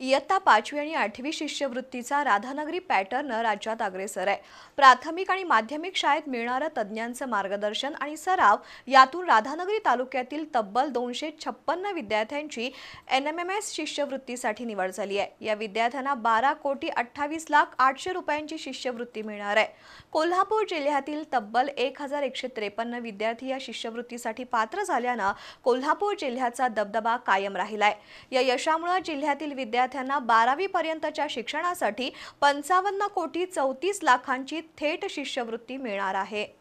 इयत्ता पाचवी आणि आठवी शिष्यवृत्तीचा राधानगरी पॅटर्न राज्यात अग्रेसर आहे. प्राथमिक आणि माध्यमिक शाळेत मिळणारं तज्ज्ञांचं मार्गदर्शन आणि सराव यातून राधानगरी तालुक्यातील तब्बल दोनशे छप्पन्न विद्यार्थ्यांची एन एम एम एस शिष्यवृत्तीसाठी निवड झाली आहे. या विद्यार्थ्यांना बारा कोटी अठ्ठावीस लाख आठशे रुपयांची शिष्यवृत्ती मिळणार आहे. कोल्हापूर जिल्ह्यातील तब्बल एक हजार एकशे त्रेपन्न विद्यार्थी या शिष्यवृत्तीसाठी पात्र झाल्यानं कोल्हापूर जिल्ह्याचा दबदबा कायम राहिलाय. या यशामुळे जिल्ह्यातील विद्यार्थी विद्यार्थ्यांना बारावी पर्यंतच्या शिक्षणासाठी पंचावन्न कोटी चौतीस लाखांची थेट शिष्यवृत्ती मिळणार आहे.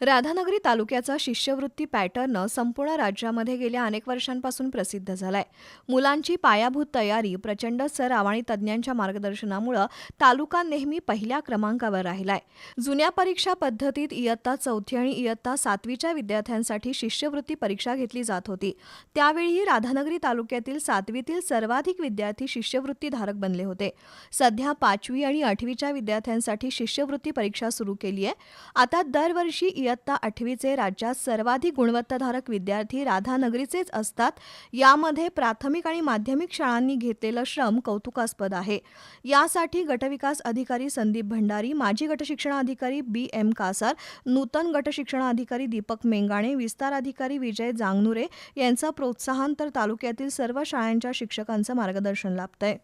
राधानगरी तालुक्याचा शिष्यवृत्ती पॅटर्न संपूर्ण राज्यामध्ये गेल्या अनेक वर्षांपासून प्रसिद्ध झालाय. मुलांची पायाभूत तयारी प्रचंड सराव आणि तज्ज्ञांच्या मार्गदर्शनामुळं तालुका नेहमी पहिल्या क्रमांकावर राहिलाय. जुन्या परीक्षा पद्धतीत इयत्ता चौथी आणि इयत्ता सातवीच्या विद्यार्थ्यांसाठी शिष्यवृत्ती परीक्षा घेतली जात होती. त्यावेळीही राधानगरी तालुक्यातील सातवीतील सर्वाधिक विद्यार्थी शिष्यवृत्तीधारक बनले होते. सध्या पाचवी आणि आठवीच्या विद्यार्थ्यांसाठी शिष्यवृत्ती परीक्षा सुरू केली आहे आता दरवर्षी इयत्ता आठवीचे राज्यात सर्वाधिक गुणवत्ताधारक विद्यार्थी राधानगरीचेच असतात. यामध्ये प्राथमिक आणि माध्यमिक शाळांनी घेतलेलं श्रम कौतुकास्पद आहे. यासाठी गटविकास अधिकारी संदीप भंडारी माजी गटशिक्षणाधिकारी बी एम कासार नूतन गटशिक्षणाधिकारी दीपक मेंगाणे विस्तार अधिकारी विजय जांगनुरे यांचं प्रोत्साहन तर तालुक्यातील सर्व शाळांच्या शिक्षकांचं मार्गदर्शन लाभतंय.